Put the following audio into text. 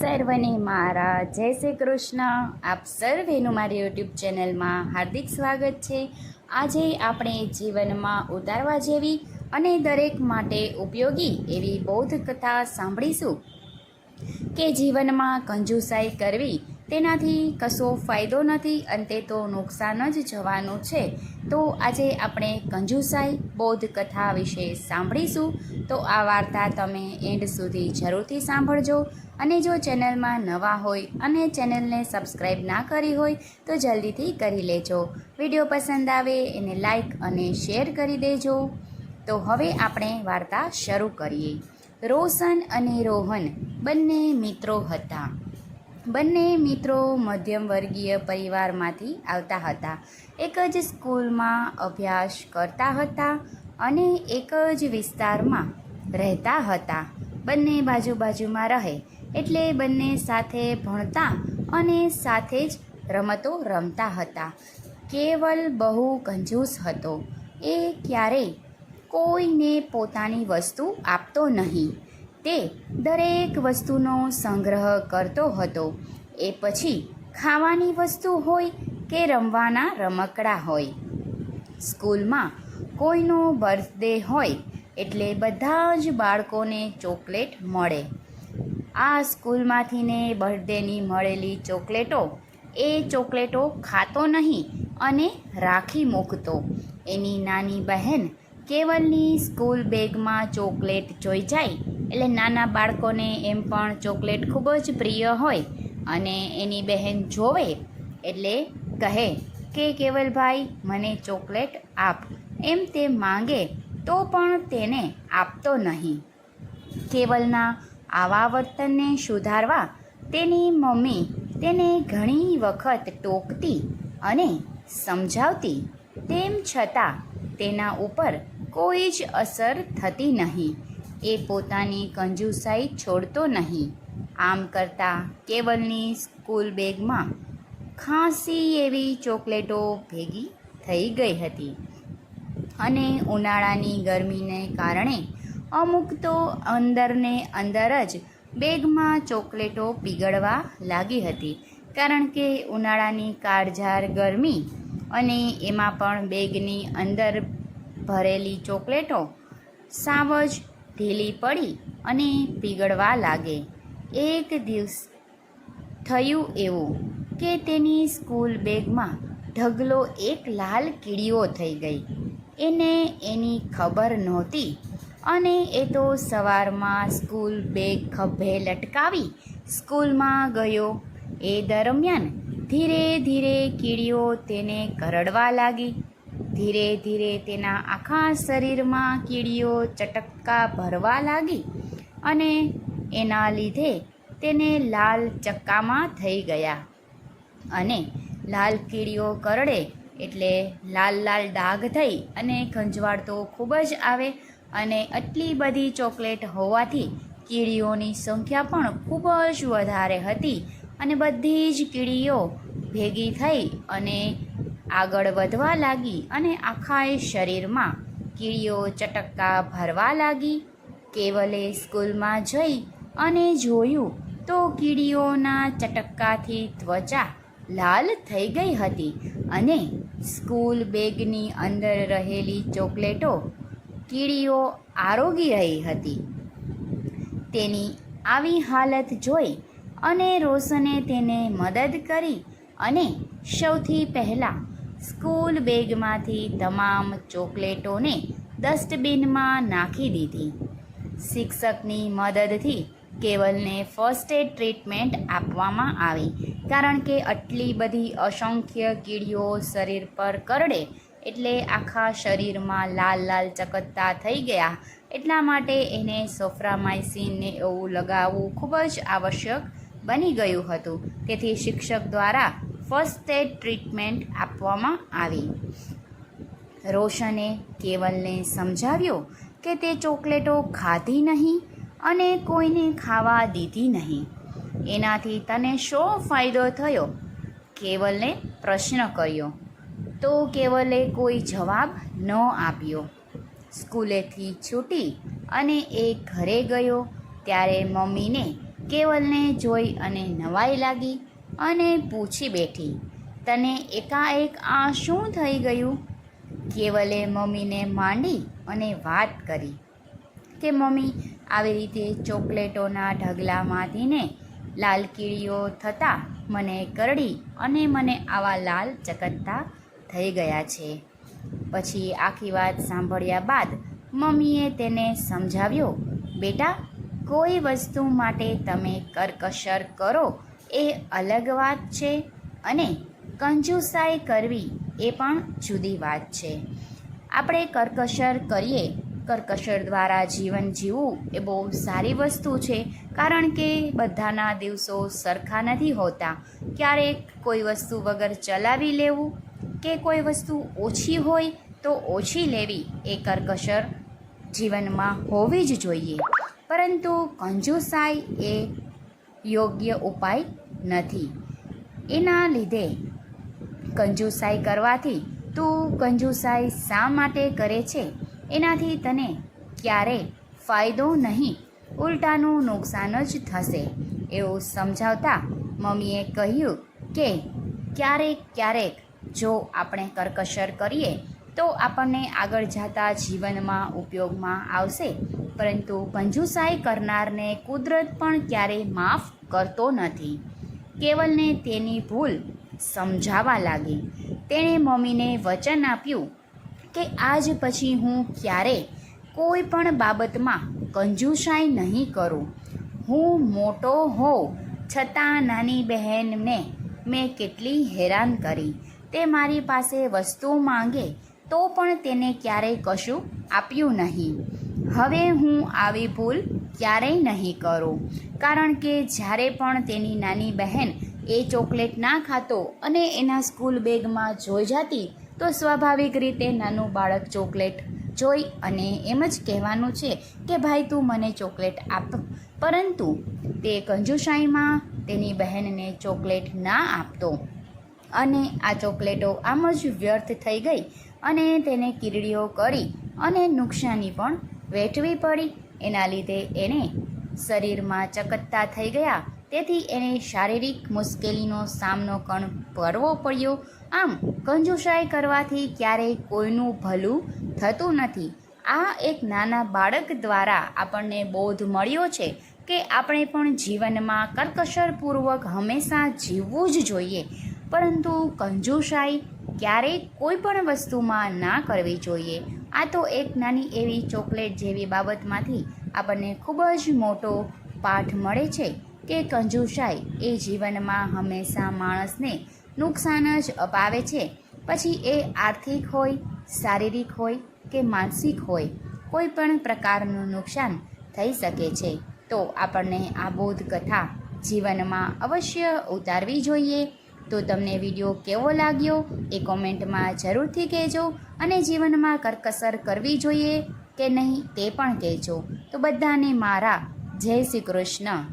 સર્વને મારા. જય શ્રી કૃષ્ણ. આપ સર્વેનું મારી યુટ્યુબ ચેનલમાં હાર્દિક સ્વાગત છે. આજે આપણે જીવનમાં ઉતારવા જેવી અને દરેક માટે ઉપયોગી એવી બૌદ્ધ કથા સાંભળીશું. કે જીવનમાં કંજુસાઈ કરવી, તેનાથી કશો ફાયદો નથી અંતે તો નુકસાન જ જવાનું છે. તો આજે આપણે કંજુસાઈ બૌદ્ધ કથા વિશે સાંભળીશું. તો આ વાર્તા તમે એન્ડ સુધી જરૂરથી સાંભળજો. અને જો ચેનલમાં નવા હોય અને ચેનલને સબસ્ક્રાઈબ ના કરી હોય, તો જલ્દીથી કરી લેજો. વીડિયો પસંદ આવે એને લાઈક અને શેર કરી દેજો. તો હવે આપણે વાર્તા શરૂ કરીએ. રોશન અને રોહન બંને મિત્રો હતા. બંને મિત્રો મધ્યમ વર્ગીય પરિવારમાંથી આવતા હતા. એક જ સ્કૂલમાં અભ્યાસ કરતા હતા અને એક જ વિસ્તારમાં રહેતા હતા. બંને બાજુ બાજુમાં રહે એટલે બંને સાથે ભણતા અને સાથે જ રમતો રમતા હતા. કેવલ બહુ કંજૂસ હતો. એ ક્યારેય કોઈને પોતાની વસ્તુ આપતો નહીં. તે દરેક વસ્તુનો સંગ્રહ કરતો હતો. એ પછી ખાવાની વસ્તુ હોય કે રમવાના રમકડા હોય. સ્કૂલમાં કોઈનો બર્થડે હોય એટલે બધા જ બાળકોને ચોકલેટ મળે. આ સ્કૂલમાંથી ને બર્થડેની મળેલી ચોકલેટો, એ ચોકલેટો ખાતો નહીં અને રાખી મૂકતો. એની નાની બહેન કેવલની સ્કૂલ બેગમાં ચોકલેટ જોઈ જાય, એટલે નાના બાળકોને એમ પણ ચોકલેટ ખૂબ જ પ્રિય હોય અને એની બહેન જોવે, એટલે કહે કે, કેવલભાઈ, મને ચોકલેટ આપ. એમ તે માંગે તો પણ તેને આપતો નહીં. કેવલના આવા વર્તનને સુધારવા તેની મમ્મી તેને ઘણી વખત ટોકતી અને સમજાવતી. તેમ છતાં તેના ઉપર કોઈ જ અસર થતી નહીં. એ પોતાની કંજુસાઈ છોડતો નહીં. આમ કરતાં કેવલની સ્કૂલ બેગમાં ખાંસી એવી ચોકલેટો ભેગી થઈ ગઈ હતી. અને ઉનાળાની ગરમીને કારણે અમુક તો અંદરને અંદર જ બેગમાં ચોકલેટો પીગળવા લાગી હતી. કારણ કે ઉનાળાની કાળઝાળ ગરમી અને એમાં પણ બેગની અંદર ભરેલી ચોકલેટો સાવ જ ઢીલી પડી અને પીગળવા લાગે. એક દિવસ થયું એવું કે તેની સ્કૂલ બેગમાં ઢગલો એક લાલ કીડીઓ થઈ ગઈ. એને એની ખબર નહોતી અને એ તો સવારમાં સ્કૂલ બેગ ખભે લટકાવી સ્કૂલમાં ગયો. એ દરમિયાન ધીરે ધીરે કીડીઓ તેને કરડવા લાગી. ધીરે ધીરે તેના આખા શરીરમાં કીડીઓ ચટકા ભરવા લાગી અને એના લીધે તેને લાલ ચક્કામાં થઈ ગયા. અને લાલ કીડીઓ કરડે એટલે લાલ લાલ ડાઘ થઈ અને ખંજવાળ તો ખૂબ જ આવે. અને આટલી બધી ચોકલેટ હોવાથી કીડીઓની સંખ્યા પણ ખૂબ જ વધારે હતી અને બધી જ કીડીઓ ભેગી થઈ અને આગળ વધવા લાગી અને આખા શરીરમાં કીડીઓ ચટક્કા ભરવા લાગી. કેવલે સ્કૂલમાં જઈ અને જોયું તો કીડીઓના ચટક્કાથી ત્વચા લાલ થઈ ગઈ હતી અને સ્કૂલ બેગની અંદર રહેલી ચોકલેટો કીડીઓ આરોગી રહી હતી. તેની આવી હાલત જોઈ અને રોશને તેને મદદ કરી અને સૌથી પહેલાં સ્કૂલ બેગમાંથી તમામ ચોકલેટોને ડસ્ટબિનમાં નાખી દીધી. શિક્ષકની મદદથી કેવલને ફર્સ્ટ એડ ટ્રીટમેન્ટ આપવામાં આવી, કારણ કે આટલી બધી અસંખ્ય કીડીઓ શરીર પર કરડે એટલે આખા શરીરમાં લાલ લાલ ચકત્તા થઈ ગયા. એટલા માટે એને સોફ્રામાઇસિનને એવું લગાવવું ખૂબ જ આવશ્યક બની ગયું હતું. તેથી શિક્ષક દ્વારા ફર્સ્ટ એડ ટ્રીટમેન્ટ આપવામાં આવી. રોશને કેવલને સમજાવ્યો કે તે ચોકલેટો ખાધી નહીં અને કોઈને ખાવા દીધી નહીં. એનાથી તને શો ફાયદો થયો? કેવલને પ્રશ્ન કર્યો. તો કેવલે કોઈ જવાબ ન આપ્યો. સ્કૂલેથી છૂટી અને એ ઘરે ગયો, ત્યારે મમ્મીને કેવલને જોઈ અને નવાઈ લાગી અને પૂછી બેઠી, તને એકાએક આ શું થઈ ગયું? કેવલે મમ્મીને માંડી અને વાત કરી કે, મમ્મી, આવી રીતે ચોકલેટોના ઢગલામાંથીને લાલ કીડીઓ થતાં મને કરડી અને મને આવા લાલ ચકત્તા થઈ ગયા છે. પછી આખી વાત સાંભળ્યા બાદ મમ્મીએ તેને સમજાવ્યો, બેટા, કોઈ વસ્તુ માટે તમે કરકસર કરો એ અલગ વાત છે અને કંજુસાઈ કરવી એ પણ જુદી વાત છે. આપણે કરકસર કરીએ. કરકસર દ્વારા જીવન જીવવું એ બહુ સારી વસ્તુ છે, કારણ કે બધાના દિવસો સરખા નથી હોતા. ક્યારેક કોઈ વસ્તુ વગર ચલાવી લેવું કે કોઈ વસ્તુ ઓછી હોય તો ઓછી લેવી એ કરકસર જીવનમાં હોવી જ જોઈએ. પરંતુ કંજુસાઈ એ યોગ્ય ઉપાય નથી. એના લીધે કંજુસાઈ કરવાથી તું કંજુસાઈ શા માટે કરે છે? એનાથી તને ક્યારે ફાયદો નહીં, ઉલટાનું નુકસાન જ થશે. એવું સમજાવતા મમ્મીએ કહ્યું કે ક્યારેક ક્યારેક જો આપણે કરકસર કરીએ, તો આપણને આગળ જતા જીવનમાં ઉપયોગમાં આવશે. પરંતુ કંજુસાઈ કરનારને કુદરત પણ ક્યારેય માફ કરતો નથી. કેવલને તેની ભૂલ સમજાવા લાગી. તેણે મમ્મીને વચન આપ્યું કે આજ પછી હું ક્યારે કોઈ પણ બાબતમાં કંજુસાઈ નહીં કરું. હું મોટો હોઉં, છતાં નાની બહેનને મેં કેટલી હેરાન કરી. તે મારી પાસે વસ્તુ માંગે તો પણ તેને ક્યારેય કશું આપ્યું નહીં. હવે હું આવી ભૂલ ક્યારેય નહીં કરું. કારણ કે જ્યારે પણ તેની નાની બહેન એ ચોકલેટ ના ખાતો અને એના સ્કૂલ બેગમાં જોઈ જતી, તો સ્વાભાવિક રીતે નાનું બાળક ચોકલેટ જોઈ અને એમ જ કહેવાનું છે કે, ભાઈ, તું મને ચોકલેટ આપ. પરંતુ તે કંજુસાઈમાં તેની બહેનને ચોકલેટ ના આપતો. અને આ ચોકલેટો આમ જ વ્યર્થ થઈ ગઈ અને તેને કીરડીઓ કરી અને નુકસાની પણ વેઠવી પડી. એના લીધે એને શરીરમાં ચકત્તા થઈ ગયા. તેથી એને શારીરિક મુશ્કેલીનો સામનો પણ કરવો પડ્યો. આમ કંજુસાઈ કરવાથી ક્યારેય કોઈનું ભલું થતું નથી. આ એક નાના બાળક દ્વારા આપણને બોધ મળ્યો છે કે આપણે પણ જીવનમાં કરકસરપૂર્વક હંમેશા જીવવું જ જોઈએ. પરંતુ કંજુસાઈ ક્યારેય કોઈ પણ વસ્તુમાં ના કરવી જોઈએ. આ તો એક નાની એવી ચોકલેટ જેવી બાબતમાંથી આપણને ખૂબ જ મોટો પાઠ મળે છે કે કંજુસાઈ એ જીવનમાં હંમેશા માણસને નુકસાન જ અપાવે છે. પછી એ આર્થિક હોય, શારીરિક હોય કે માનસિક હોય, કોઈ પણ પ્રકારનું નુકસાન થઈ શકે છે. તો આપણને આ બોધ કથા જીવનમાં અવશ્ય ઉતારવી જોઈએ. તો તમને વીડિયો કેવો લાગ્યો એ કોમેન્ટમાં જરૂરથી કહેજો અને જીવનમાં કરકસર કરવી જોઈએ કે નહીં તે પણ કહેજો. તો બધાને મારા જય શ્રી કૃષ્ણ.